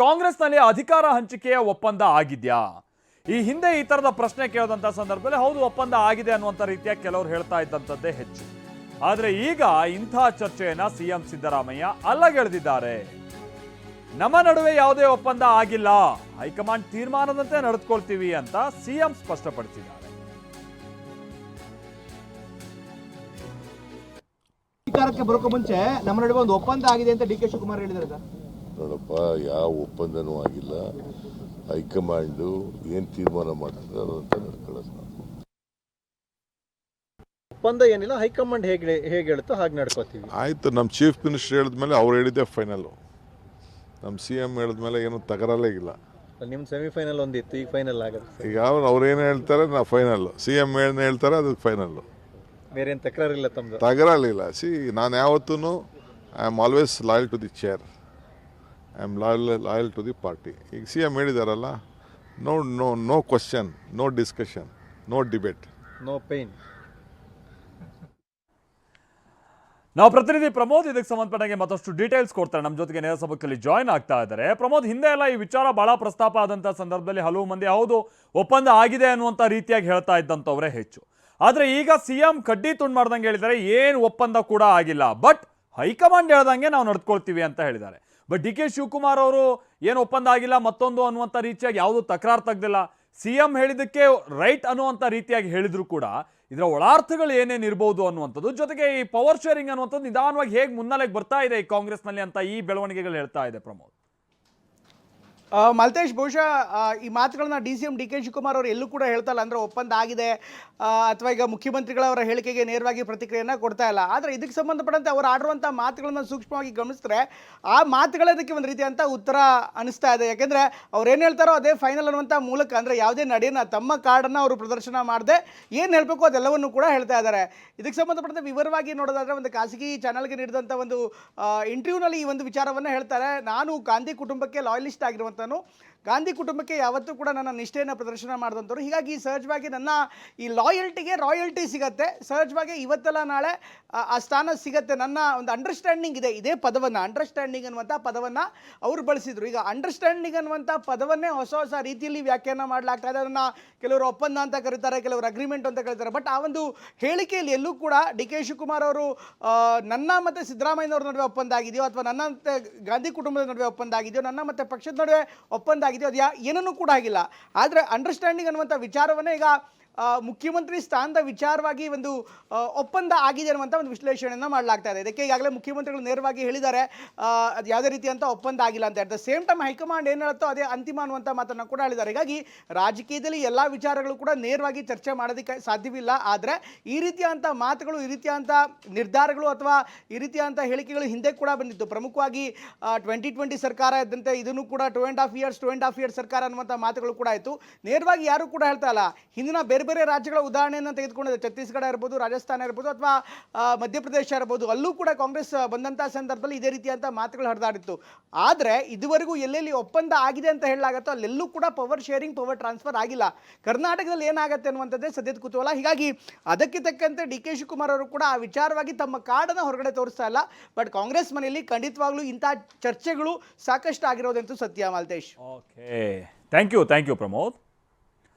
ಕಾಂಗ್ರೆಸ್ನಲ್ಲಿ ಅಧಿಕಾರ ಹಂಚಿಕೆಯ ಒಪ್ಪಂದ ಆಗಿದೆಯಾ? ಈ ಹಿಂದೆ ಈ ತರದ ಪ್ರಶ್ನೆ ಕೇಳಿದಂತ ಸಂದರ್ಭದಲ್ಲಿ ಹೌದು, ಒಪ್ಪಂದ ಆಗಿದೆ ಅನ್ನುವಂಥ ರೀತಿಯ ಕೆಲವರು ಹೇಳ್ತಾ ಇದ್ದಂಥದ್ದೇ ಹೆಚ್ಚು. ಆದ್ರೆ ಈಗ ಇಂಥ ಚರ್ಚೆಯನ್ನ ಸಿಎಂ ಸಿದ್ದರಾಮಯ್ಯ ಅಲ್ಲಗೆಳೆದಿದ್ದಾರೆ. ನಮ್ಮ ನಡುವೆ ಯಾವುದೇ ಒಪ್ಪಂದ ಆಗಿಲ್ಲ. ಹೈಕಮಾಂಡ್ ತೀರ್ಮಾನದಂತೆ ನಡೆದುಕೊಳ್ತೀವಿ ಅಂತ ಸಿಎಂ ಸ್ಪಷ್ಟಪಡಿಸಿದ್ದಾರೆ. ಅಧಿಕಾರಕ್ಕೆ ಬರೋಕೆ ಮುಂಚೆ ನಮ್ಮ ನಡುವೆ ಒಂದು ಒಪ್ಪಂದ ಆಗಿದೆ ಅಂತ ಡಿ ಕೆ ಶಿವಕುಮಾರ್ ಹೇಳಿದ್ದಾರೆ ನೋಡಪ್ಪ ಯಾವ ಒಪ್ಪಂದನೂ ಆಗಿಲ್ಲ. ಹೈಕಮಾಂಡು ಏನು ತೀರ್ಮಾನ ಮಾಡ್ತಾರೆ ಅದಂತ ನಡ್ಕೊಳ್ಳೋದು ನಾವು ಒಪ್ಪಂದ ಏನಿಲ್ಲ ಹೈಕಮಾಂಡ್ ಹೇಗೆ ಹೇಗೆ ಹೇಳುತ್ತೋ ಹಾಗೆ ನಡ್ಕೋತೀವಿ. ಆಯಿತು ನಮ್ಮ ಚೀಫ್ ಮಿನಿಸ್ಟರ್ ಹೇಳಿದ್ಮೇಲೆ ಅವ್ರು ಹೇಳಿದ್ದೆ ಫೈನಲ್ ನಮ್ಮ ಸಿ ಎಂ ಹೇಳಿದ್ಮೇಲೆ ಏನು ತಕರಲ್ಲೇ ಇಲ್ಲ. ನಿಮ್ಮ ಸೆಮಿಫೈನಲ್ ಒಂದಿತ್ತು ಈಗ ಫೈನಲ್ ಆಗುತ್ತೆ ಈಗ ಅವ್ರು ಅವ್ರು ಏನು ಹೇಳ್ತಾರೆ ನಾ ಫೈನಲ್ ಸಿ ಎಂ ಏನು ಹೇಳ್ತಾರೆ ಅದಕ್ಕೆ ಫೈನಲ್ಲು ಬೇರೆ ಏನು ತಕರಾರಿಲ್ಲ ತಮ್ಮದು ತಗರಲಿಲ್ಲ ಸಿ ನಾನು ಯಾವತ್ತೂ I am always loyal to the chair I am loyal loyal to the party ಈಗ C M ಹೇಳಿದಾರಲ್ಲ no no no question no discussion no debate no pain ನಾವು ಪ್ರತಿನಿಧಿ ಪ್ರಮೋದ್ ಇದಕ್ಕೆ ಸಂಬಂಧಪಟ್ಟಂಗೆ ಮತ್ತಷ್ಟು ಡೀಟೇಲ್ಸ್ ಕೊಡ್ತಾರೆ. ನಮ್ಮ ಜೊತೆಗೆ ನೇರ ಸಭೆಯಲ್ಲಿ ಜಾಯ್ನ್ ಆಗ್ತಾ ಇದ್ದಾರೆ. ಪ್ರಮೋದ್ ಹಿಂದೆ ಎಲ್ಲ ಈ ವಿಚಾರ ಬಹಳ ಪ್ರಸ್ತಾಪ ಆದಂತ ಸಂದರ್ಭದಲ್ಲಿ ಹಲವು ಮಂದಿ ಹೌದು ಒಪ್ಪಂದ ಆಗಿದೆ ಅನ್ನುವಂಥ ರೀತಿಯಾಗಿ ಹೇಳ್ತಾ ಇದ್ದಂಥವರೇ ಹೆಚ್ಚು. ಆದರೆ ಈಗ ಸಿ ಎಂ ಕಡ್ಡಿ ತುಂಡು ಮಾಡ್ದಂಗೆ ಹೇಳಿದ್ದಾರೆ ಏನು ಒಪ್ಪಂದ ಕೂಡ ಆಗಿಲ್ಲ. ಬಟ್ ಹೈಕಮಾಂಡ್ ಹೇಳ್ದಂಗೆ ನಾವು ನಡ್ಕೊಳ್ತೀವಿ ಅಂತ ಹೇಳಿದ್ದಾರೆ. ಬಟ್ ಡಿ ಕೆ ಶಿವಕುಮಾರ್ ಅವರು ಏನು ಒಪ್ಪಂದ ಆಗಿಲ್ಲ, ಮತ್ತೊಂದು ಅನ್ನುವಂಥ ರೀತಿಯಾಗಿ ಯಾವುದು ತಕರಾರು ತೆಗ್ದಿಲ್ಲ. ಸಿ ಎಂ ಹೇಳಿದ್ದಕ್ಕೆ ರೈಟ್ ಅನ್ನುವಂಥ ರೀತಿಯಾಗಿ ಹೇಳಿದ್ರು ಕೂಡ. ಇದರ ಒಳಾರ್ಥಗಳು ಏನೇನು ಇರ್ಬೋದು ಅನ್ನುವಂಥದ್ದು. ಜೊತೆಗೆ ಈ ಪವರ್ ಶೇರಿಂಗ್ ಅನ್ನುವಂಥದ್ದು ನಿಧಾನವಾಗಿ ಹೇಗೆ ಮುನ್ನೆಲೆಗೆ ಬರ್ತಾ ಇದೆ ಈ ಕಾಂಗ್ರೆಸ್ನಲ್ಲಿ ಅಂತ ಈ ಬೆಳವಣಿಗೆಗಳು ಹೇಳ್ತಾ ಇದೆ ಪ್ರಮೋದ್. ಮಲ್ತೇಶ್, ಬಹುಶಃ ಈ ಮಾತುಗಳನ್ನ D C M D K Shivakumar ಅವರು ಎಲ್ಲೂ ಕೂಡ ಹೇಳ್ತಾ ಇಲ್ಲ ಅಂದ್ರೆ ಒಪ್ಪಂದ ಆಗಿದೆ ಅಥವಾ ಈಗ ಮುಖ್ಯಮಂತ್ರಿಗಳವರ ಹೇಳಿಕೆಗೆ ನೇರವಾಗಿ ಪ್ರತಿಕ್ರಿಯೆಯನ್ನ ಕೊಡ್ತಾ ಇಲ್ಲ. ಆದರೆ ಇದಕ್ಕೆ ಸಂಬಂಧಪಟ್ಟಂತೆ ಅವರು ಆಡಿರುವಂಥ ಮಾತುಗಳನ್ನ ಸೂಕ್ಷ್ಮವಾಗಿ ಗಮನಿಸಿದ್ರೆ, ಆ ಮಾತುಗಳದಕ್ಕೆ ಒಂದು ರೀತಿಯಂತ ಉತ್ತರ ಅನಿಸ್ತಾ ಇದೆ. ಯಾಕೆಂದ್ರೆ ಅವ್ರು ಏನು ಹೇಳ್ತಾರೋ ಅದೇ ಫೈನಲ್ ಅನ್ನುವಂಥ ಮೂಲಕ, ಅಂದ್ರೆ ಯಾವುದೇ ನಡೆಯನ್ನ, ತಮ್ಮ ಕಾರ್ಡನ್ನು ಅವರು ಪ್ರದರ್ಶನ ಮಾಡದೆ, ಏನು ಹೇಳಬೇಕು ಅದೆಲ್ಲವನ್ನು ಕೂಡ ಹೇಳ್ತಾ ಇದ್ದಾರೆ. ಇದಕ್ಕೆ ಸಂಬಂಧಪಟ್ಟಂತೆ ವಿವರವಾಗಿ ನೋಡೋದಾದ್ರೆ ಒಂದು ಖಾಸಗಿ ಚಾನಲ್ಗೆ ನೀಡಿದಂಥ ಒಂದು ಇಂಟರ್ವ್ಯೂನಲ್ಲಿ ಈ ಒಂದು ವಿಚಾರವನ್ನು ಹೇಳ್ತಾರೆ. ನಾನು ಗಾಂಧಿ ಕುಟುಂಬಕ್ಕೆ ಲಾಯಲಿಸ್ಟ್ Jordano ಗಾಂಧಿ ಕುಟುಂಬಕ್ಕೆ ಯಾವತ್ತೂ ಕೂಡ ನನ್ನ ನಿಷ್ಠೆಯನ್ನು ಪ್ರದರ್ಶನ ಮಾಡಿದಂಥವ್ರು. ಹೀಗಾಗಿ ಸಹಜವಾಗಿ ನನ್ನ ಈ ಲಾಯಲ್ಟಿಗೆ ರಾಯಲ್ಟಿ ಸಿಗತ್ತೆ. ಸಹಜವಾಗಿ ಇವತ್ತೆಲ್ಲ ನಾಳೆ ಆ- ಸ್ಥಾನ ಸಿಗತ್ತೆ. ನನ್ನ ಒಂದು ಅಂಡರ್ಸ್ಟ್ಯಾಂಡಿಂಗ್ ಇದೆ. ಇದೇ ಪದವನ್ನು ಅಂಡರ್ಸ್ಟ್ಯಾಂಡಿಂಗ್ ಅನ್ನುವಂಥ ಪದವನ್ನು ಅವರು ಬಳಸಿದ್ರು. ಈಗ ಅಂಡರ್ಸ್ಟ್ಯಾಂಡಿಂಗ್ ಅನ್ನುವಂಥ ಪದವನ್ನೇ ಹೊಸ ಹೊಸ ರೀತಿಯಲ್ಲಿ ವ್ಯಾಖ್ಯಾನ ಮಾಡಲಾಗ್ತಾ ಇದೆ. ಅದನ್ನು ಕೆಲವರು ಒಪ್ಪಂದ ಅಂತ ಕರೀತಾರೆ, ಕೆಲವರು ಅಗ್ರಿಮೆಂಟ್ ಅಂತ ಕರೀತಾರೆ. ಬಟ್ ಆ ಒಂದು ಹೇಳಿಕೆಯಲ್ಲಿ ಎಲ್ಲೂ ಕೂಡ ಡಿ ಕೆ ಶಿವಕುಮಾರ್ ಅವರು ನನ್ನ ಮತ್ತು ಸಿದ್ದರಾಮಯ್ಯನವ್ರ ನಡುವೆ ಒಪ್ಪಂದ ಆಗಿದೆಯೋ ಅಥವಾ ನನ್ನ ಗಾಂಧಿ ಕುಟುಂಬದ ನಡುವೆ ಒಪ್ಪಂದ ಆಗಿದೆಯೋ, ನನ್ನ ಮತ್ತು ಪಕ್ಷದ ನಡುವೆ ಒಪ್ಪಂದ ಆಗಿದೆಯೋ ಅದು ಯಾ ಏನನ್ನೂ ಕೂಡ ಆಗಿಲ್ಲ. ಆದರೆ ಅಂಡರ್ಸ್ಟ್ಯಾಂಡಿಂಗ್ ಅನ್ನುವಂಥ ವಿಚಾರವನ್ನೇ ಈಗ ಮುಖ್ಯಮಂತ್ರಿ ಸ್ಥಾನದ ವಿಚಾರವಾಗಿ ಒಂದು ಒಪ್ಪಂದ ಆಗಿದೆ ಅನ್ನುವಂಥ ಒಂದು ವಿಶ್ಲೇಷಣೆಯನ್ನು ಮಾಡಲಾಗ್ತಾ ಇದೆ. ಇದಕ್ಕೆ ಈಗಾಗಲೇ ಮುಖ್ಯಮಂತ್ರಿಗಳು ನೇರವಾಗಿ ಹೇಳಿದ್ದಾರೆ. ಅದು ಯಾವುದೇ ರೀತಿಯಂಥ ಒಪ್ಪಂದ ಆಗಿಲ್ಲ ಅಂತ. ದ ಸೇಮ್ ಟೈಮ್ ಹೈಕಮಾಂಡ್ ಏನು ಹೇಳುತ್ತೋ ಅದೇ ಅಂತಿಮ ಅನ್ನುವಂಥ ಮಾತನ್ನು ಕೂಡ ಹೇಳಿದ್ದಾರೆ. ಹೀಗಾಗಿ ರಾಜಕೀಯದಲ್ಲಿ ಎಲ್ಲ ವಿಚಾರಗಳು ಕೂಡ ನೇರವಾಗಿ ಚರ್ಚೆ ಮಾಡೋದಕ್ಕೆ ಸಾಧ್ಯವಿಲ್ಲ. ಆದರೆ ಈ ರೀತಿಯಾದಂಥ ಮಾತುಗಳು, ಈ ರೀತಿಯಾದಂಥ ನಿರ್ಧಾರಗಳು ಅಥವಾ ಈ ರೀತಿಯಾದಂಥ ಹೇಳಿಕೆಗಳು ಹಿಂದೆ ಕೂಡ ಬಂದಿತ್ತು. ಪ್ರಮುಖವಾಗಿ ಟ್ವೆಂಟಿ ಟ್ವೆಂಟಿ ಸರ್ಕಾರ ಇದ್ದಂತೆ ಇದನ್ನು ಕೂಡ two and half years two and half years ಸರ್ಕಾರ ಅನ್ನುವಂಥ ಮಾತುಗಳು ಕೂಡ ಆಯಿತು. ನೇರವಾಗಿ ಯಾರು ಕೂಡ ಹೇಳ್ತಾ ಇಲ್ಲ. ಹಿಂದಿನ ಬೇರೆ ಬೇರೆ ರಾಜ್ಯಗಳ ಉದಾಹರಣೆಯನ್ನು ತೆಗೆದುಕೊಂಡಿದೆ. ಛತ್ತೀಸ್ಗಢ ಇರ್ಬೋದು, ರಾಜಸ್ಥಾನ ಇರ್ಬೋದು ಅಥವಾ ಮಧ್ಯಪ್ರದೇಶ ಇರ್ಬೋದು, ಅಲ್ಲೂ ಕೂಡ ಕಾಂಗ್ರೆಸ್ ಬಂದಂಥ ಸಂದರ್ಭದಲ್ಲಿ ಇದೇ ರೀತಿಯಾದಂಥ ಮಾತುಗಳು ಹರಿದಾಡಿತ್ತು. ಆದರೆ ಇದುವರೆಗೂ ಎಲ್ಲೆಲ್ಲಿ ಒಪ್ಪಂದ ಆಗಿದೆ ಅಂತ ಹೇಳಲಾಗತ್ತೋ ಅಲ್ಲೆಲ್ಲೂ ಕೂಡ ಪವರ್ ಶೇರಿಂಗ್ ಪವರ್ ಟ್ರಾನ್ಸ್ಫರ್ ಆಗಿಲ್ಲ. ಕರ್ನಾಟಕದಲ್ಲಿ ಏನಾಗುತ್ತೆ ಅನ್ನುವಂಥದ್ದೇ ಸದ್ಯದ ಕುತೂಹಲ. ಹೀಗಾಗಿ ಅದಕ್ಕೆ ತಕ್ಕಂತೆ ಡಿ ಕೆ ಶಿವಕುಮಾರ್ ಅವರು ಕೂಡ ಆ ವಿಚಾರವಾಗಿ ತಮ್ಮ ಕಾರ್ಡನ್ನು ಹೊರಗಡೆ ತೋರಿಸ್ತಾ ಇಲ್ಲ. ಬಟ್ ಕಾಂಗ್ರೆಸ್ ಮನೆಯಲ್ಲಿ ಖಂಡಿತವಾಗ್ಲೂ ಇಂಥ ಚರ್ಚೆಗಳು ಸಾಕಷ್ಟು ಆಗಿರೋದಂತೂ ಸತ್ಯ Malthesh. Okay thank you thank you Pramod